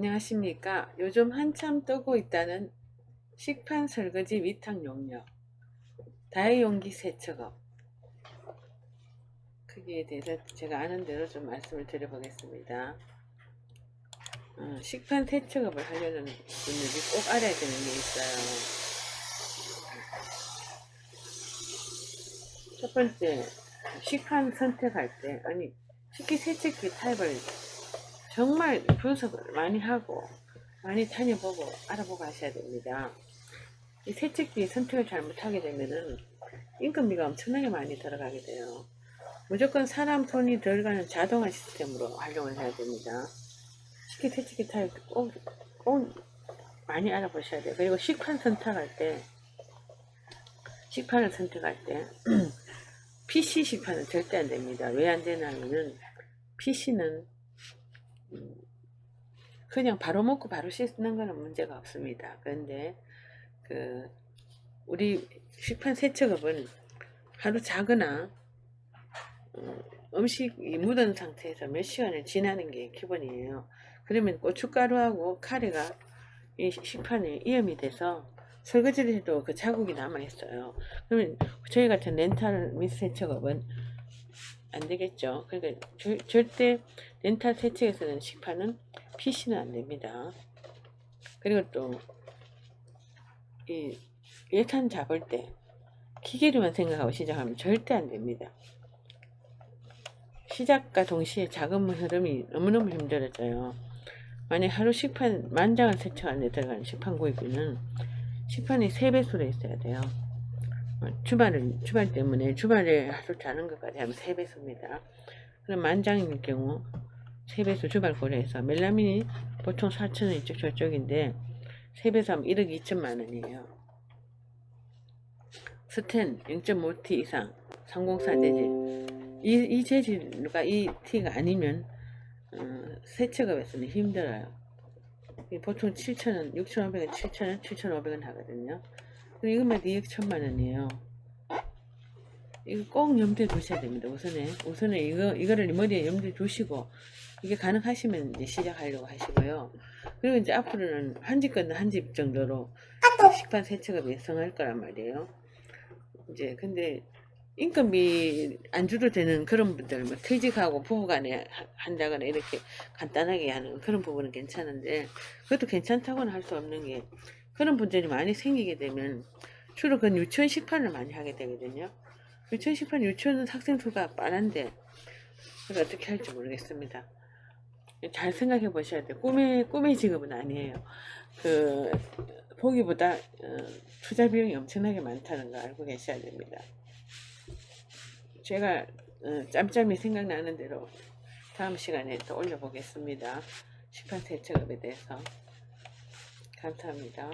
안녕하십니까. 요즘 한참 뜨고 있다는 식판 설거지 위탁 용역 다이용기 세척업 크기에 대해서 제가 아는 대로 좀 말씀을 드려보겠습니다. 어, 식판 세척업을 하려는 분들이 꼭 알아야 되는 게 있어요. 첫 번째, 식판 선택할 때, 아니, 식기 세척기 타입을 정말 분석을 많이 하고 많이 다녀보고 알아보고 하셔야 됩니다. 이 세척기 선택을 잘못하게 되면은 인건비가 엄청나게 많이 들어가게 돼요. 무조건 사람 손이 들어가는 자동화 시스템으로 활용을 해야 됩니다. 식기 세척기 타입 꼭, 꼭 많이 알아보셔야 돼요. 그리고 식판 선택할 때 식판을 선택할 때 PC 식판은 절대 안 됩니다. 왜 안 되냐면은 PC는 그냥 바로 먹고 바로 씻는 거는 문제가 없습니다. 그런데 그 우리 식판 세척업은 하루 자거나 음, 음식이 묻은 상태에서 몇 시간을 지나는 게 기본이에요. 그러면 고춧가루하고 카레가 이 식판에 이염이 돼서 설거지를 해도 그 자국이 남아 있어요. 그러면 저희 같은 렌탈 및 세척업은 안 되겠죠. 그러니까 절- 절대 렌탈 세척에서는 식판은 PC는 안 됩니다. 그리고 또 이 예산 잡을 때 기계로만 생각하고 시작하면 절대 안 됩니다. 시작과 동시에 자금 흐름이 너무너무 힘들어져요. 만약 하루 식판 만 장을 세척하는 데 들어가는 식판 구입비는 식판이 3배수로 있어야 돼요. 어, 주말을, 주말 때문에 주말에 하루 자는 것까지 하면 3배수입니다. 그럼 만 장일 경우 3배수 주말 고려해서 멜라민이 보통 4천원 이쪽 저쪽인데 3배수 하면 1억 2천만 원이에요. 스텐 0.5T 이상 304 재질 이, 이 재질과 이 T가 아니면 어, 세척업에서는 힘들어요. 이게 보통 7,000원, 6,500원, 7,000원, 7,500원 하거든요. 이것만 2억 1천만 원이에요. 이거 꼭 염두에 두셔야 됩니다. 우선에 우선에 이거 이거를 머리에 염두에 두시고 이게 가능하시면 이제 시작하려고 하시고요. 그리고 이제 앞으로는 한 집 건너 한집 정도로 식판 세척업이 성할 거란 말이에요. 이제 근데 인건비 안 줘도 되는 그런 분들 뭐 퇴직하고 부부간에 하- 한다거나 이렇게 간단하게 하는 그런 부분은 괜찮은데 그것도 괜찮다고는 할 수 없는 게 그런 분들이 많이 생기게 되면 주로 그 유치원 식판을 많이 하게 되거든요. 유치원 식판 유치원은 학생 수가 빠른데 그걸 어떻게 할지 모르겠습니다. 잘 생각해 보셔야 돼요. 꿈의 꿈의 직업은 아니에요. 그 보기보다 어, 투자 비용이 엄청나게 많다는 거 알고 계셔야 됩니다. 제가 어, 짬짬이 생각나는 대로 다음 시간에 또 올려보겠습니다. 식판 세척업에 대해서 감사합니다.